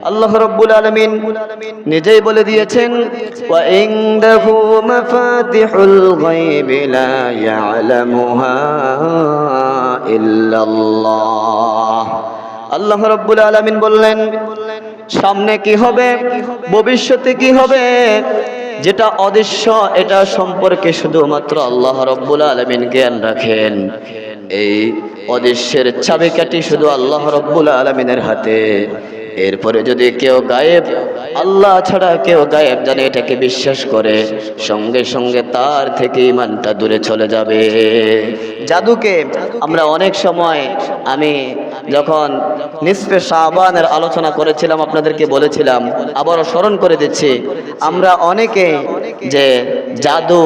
আল্লাহ রব্বুল আলমিন নিজেই বলে দিয়েছেন আল্লাহ রব্বুল আলমিন বললেন, সামনে কি হবে? ভবিষ্যতে কি হবে? যেটা অদৃশ্য, এটা সম্পর্কে শুধুমাত্র আল্লাহ রব্বুল আলমিন জ্ঞান রাখেন। এই অদৃশ্যের চাবিকাটি শুধু আল্লাহ রব্বুল আলমিনের হাতে। এরপরে যদি কেউ গায়েব, আল্লাহ ছাড়া কেউ গায়েব জানে এটাকে বিশ্বাস করে, সঙ্গে সঙ্গে তার থেকে ইমানটা দূরে চলে যাবে। জাদুকে আমরা অনেক সময় আমি যখন নিসফে শাহবানের আলোচনা করেছিলাম, আপনাদেরকে বলেছিলাম, আবারও স্মরণ করে দিচ্ছি, আমরা অনেকে যে জাদু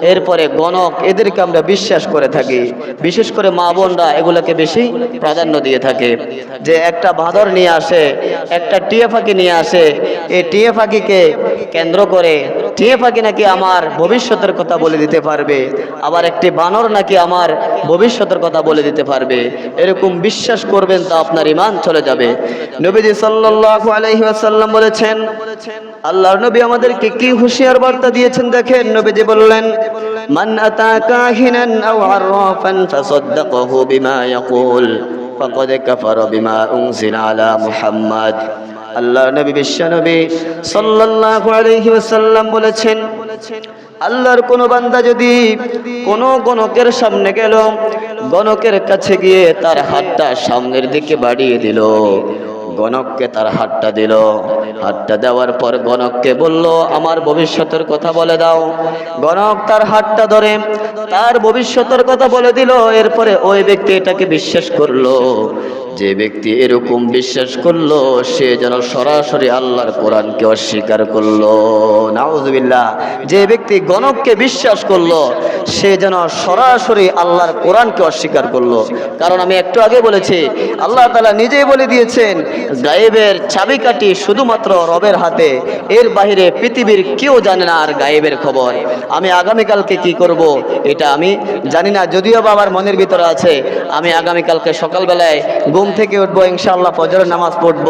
এরপরে গণক এদেরকে আমরা বিশ্বাস করে থাকি। বিশেষ করে মা বোনরা এগুলোকে বেশি প্রাধান্য দিয়ে থাকে। যে একটা ভাদর নিয়ে আসে, একটা টিয়ে ফাঁকি নিয়ে আসে, এই টিয়ে ফাঁকিকে কেন্দ্র করে টিয়ে পাখি নাকি আমার ভবিষ্যতের কথা বলে দিতে পারবে? আবার একটি বানর নাকি আমার ভবিষ্যতের কথা বলে দিতে পারবে? এরকম বিশ্বাস করবেন তা আপনার ইমান চলে যাবে। নবীজি সাল্লাল্লাহু আলাইহি ওয়াসাল্লাম বলেছেন, আল্লাহর নবী আমাদেরকে কি হুঁশিয়ার বার্তা দিয়েছেন দেখেন? নবীজি বললেন, মান আতা কাহিনান আও ফাসাদ্দাকাহু বিমা ইয়াকুল, ফাকাদ কাফারা বিমা উনজিলা আলা মুহাম্মাদ। আল্লাহ নবী বিশ্ব নবী সাল্লাল্লাহু আলাইহি ওয়াসাল্লাম বলেছেন, আল্লাহর কোন বান্দা যদি কোন গণকের সামনে গেল, গণকের কাছে গিয়ে তার হাতটা সামনের দিকে বাড়িয়ে দিল, গণককে তার হাতটা দিল। হাতটা দেওয়ার পর গণককে বলল, আমার ভবিষ্যতের কথা বলে দাও। গণক তার হাতটা ধরে তার ভবিষ্যতের কথা বলে দিল। এরপরে ওই ব্যক্তি এটাকে বিশ্বাস করল। যে ব্যক্তি এরকম বিশ্বাস করল, সে যেন সরাসরি আল্লাহর কোরআনকে অস্বীকার করল। নাউজুবিল্লাহ, যে ব্যক্তি গণককে বিশ্বাস করল, সে যেন সরাসরি আল্লাহর কোরআনকে অস্বীকার করল। কারণ আমি একটু আগে বলেছি, আল্লাহ তালা নিজেই বলে দিয়েছেন, গায়েবের চাবিকাঠি শুধুমাত্র রবের হাতে, এর বাইরে পৃথিবীর কেউ জানে না আর গায়েবের খবর। আমি আগামীকালকে কি করব, এটা আমি জানি না, যদিও বা আমার মনের ভিতরে আছে, আমি আগামীকালকে সকালবেলায় ঘুম থেকে উঠবো, ইনশাআল্লাহ ফজরের নামাজ পড়ব।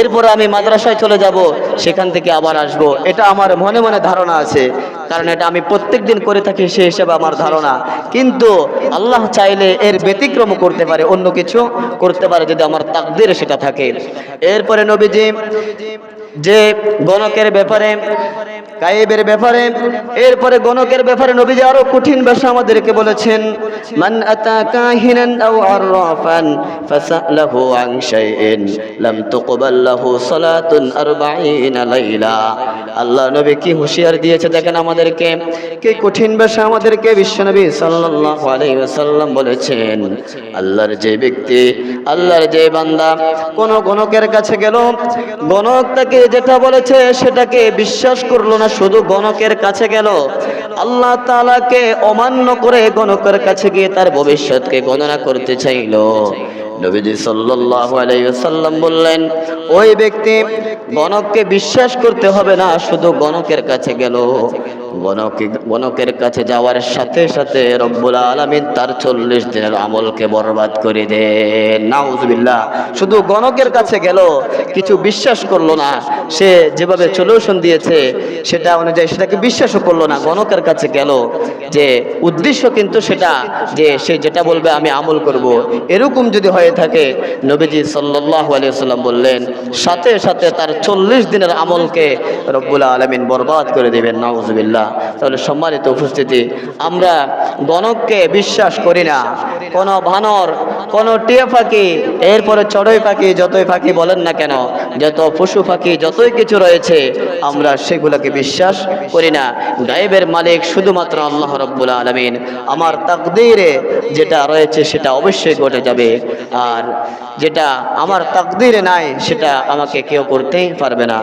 এরপরে আমি মাদ্রাসায় চলে যাব, সেখান থেকে আবার আসব। এটা আমার মনে মনে ধারণা আছে, কারণ এটা আমি প্রত্যেক দিন করে থাকি সে হিসেবে আমার ধারণা। কিন্তু আল্লাহ চাইলে এর ব্যতিক্রম করতে পারে, অন্য কিছু করতে পারে যদি আমার তাকদের সেটা থাকে। এরপরে নবীজি যে গণকের ব্যাপারে, গায়েবের ব্যাপারে, এরপরে গণকের ব্যাপারে নবীজি আরও কঠিন ভাষা আমাদেরকে বলেছেন, মান আতা কাহিনান আও আররাফান ফাসালাহু আন শাইইন, লাম তুকবাল লাহু সালাতুন 40 লাইলা। আল্লাহ নবী কি হুঁশিয়ার দিয়েছে দেখেন আমাদেরকে, কি কঠিন ভাষা আমাদেরকে বিশ্বনবী সাল্লাল্লাহু আলাইহি ওয়াসাল্লাম বলেছেন। আল্লাহর যে ব্যক্তি, আল্লাহর যে বান্দা, কোন গণকের কাছে গেল, গণক তাকে যেটা বলেছে সেটাকে বিশ্বাস করল না, শুধু গণকের কাছে গেল। আল্লাহ তালাকে অমান্য করে গণকের কাছে গিয়ে তার ভবিষ্যৎকে গণনা করতে চাইলো। নবীজি সাল্লাল্লাহু আলাইহি বললেন, ওই ব্যক্তি গণককে বিশ্বাস করতে হবে না, শুধু গণকের কাছে গেল। গণকে, গণকের কাছে যাওয়ার সাথে সাথে রব্বুল আলামিন তার চল্লিশ দিনের আমলকে বরবাদ করে দেন। নাউজুবিল্লাহ, শুধু গণকের কাছে গেল, কিছু বিশ্বাস করল না সে যেভাবে সলিউশন দিয়েছে, সেটা অনুযায়ী সেটাকে বিশ্বাসও করল না। গণকের কাছে গেল যে উদ্দেশ্য কিন্তু সেটা যে সে যেটা বলবে আমি আমল করব। এরকম যদি হয়ে থাকে, নবীজি সাল্লাল্লাহু আলাইহি সাল্লাম বললেন, সাথে সাথে তার চল্লিশ দিনের আমলকে রব্বুল আলমিন বরবাদ করে দেবেন, নাউজুবিল্লাহ। তাহলে সম্মানিত উপস্থিতি, আমরা গণককে বিশ্বাস করি না। কোনো ভানর কোনো টিয়া পাখি এরপরে চড়ই পাখি যতই পাখি বলেন না কেন, যত পশু পাখি যতই কিছু রয়েছে, আমরা সেগুলোকে বিশ্বাস করি না। গায়েবের মালিক শুধুমাত্র আল্লাহ রব্বুল আলমিন। আমার তাকদিরে যেটা রয়েছে, সেটা অবশ্যই ঘটে যাবে। আর যেটা আমার তাকদিরে নাই, সেটা আমাকে কেউ করতেই পারবে না।